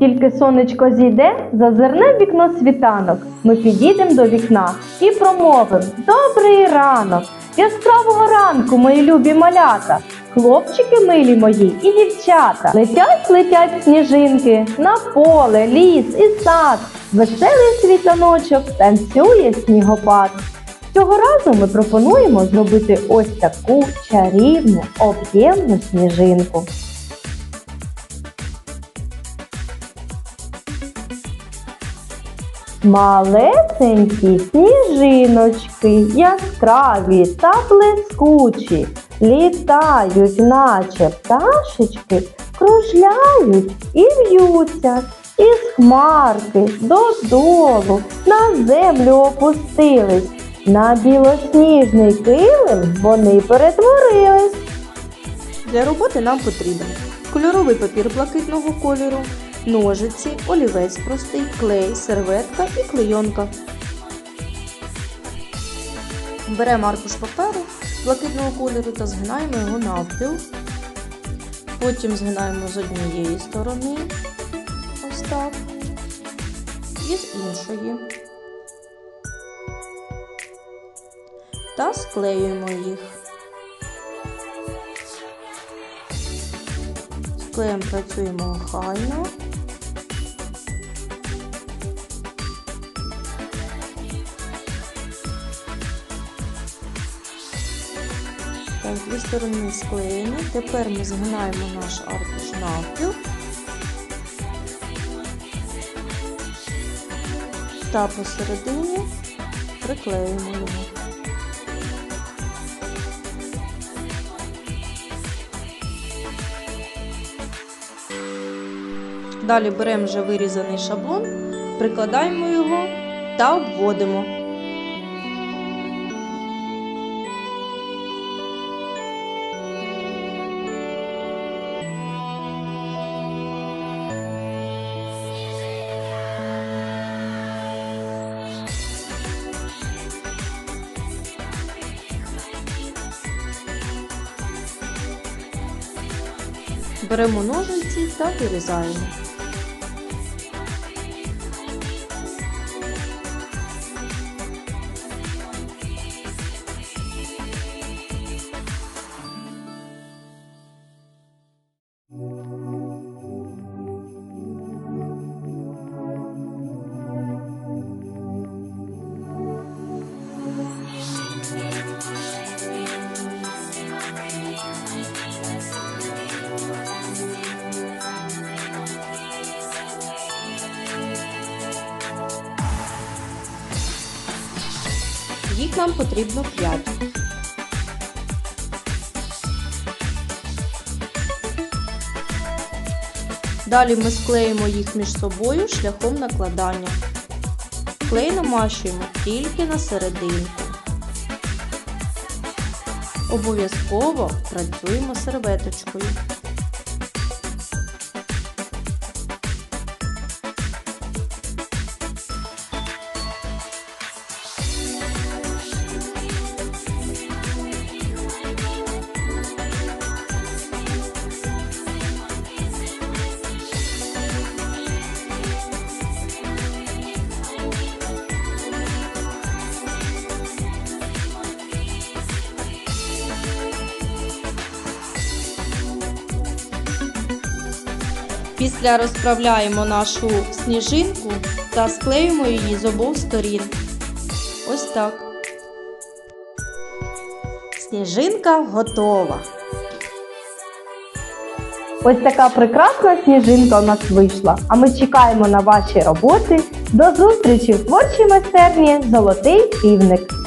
Тільки сонечко зійде, зазирне в вікно світанок. Ми підійдемо до вікна і промовимо Добрий ранок! Яскравого ранку, мої любі малята! Хлопчики милі мої і дівчата. Летять, летять сніжинки на поле, ліс і сад. Веселий світаночок танцює снігопад. Цього разу ми пропонуємо зробити ось таку чарівну об'ємну сніжинку. Малесенькі сніжиночки, яскраві та блискучі, літають, наче пташечки, кружляють і в'ються. Із хмарки додолу на землю опустились. На білосніжний килим вони перетворились. Для роботи нам потрібен кольоровий папір блакитного кольору, ножиці, олівець простий, клей, серветка і клейонка. Беремо аркуш паперу блакитного кольору та згинаємо його навпіл. Потім згинаємо з однієї сторони, ось так, і з іншої. Та склеюємо їх. З клеєм працюємо охайно. Так, дві сторони склеєні. Тепер ми згинаємо наш аркуш навпіл. Та посередині приклеїмо його. Далі беремо вже вирізаний шаблон, прикладаємо його та обводимо. Беремо ножиці та вирізаємо. Їх нам потрібно 5. Далі ми склеїмо їх між собою шляхом накладання. Клей намащуємо тільки на серединку. Обов'язково працюємо серветочкою. Після розправляємо нашу сніжинку та склеюємо її з обох сторін. Ось так. Сніжинка готова. Ось така прекрасна сніжинка у нас вийшла. А ми чекаємо на ваші роботи. До зустрічі в творчій майстерні Золотий півник.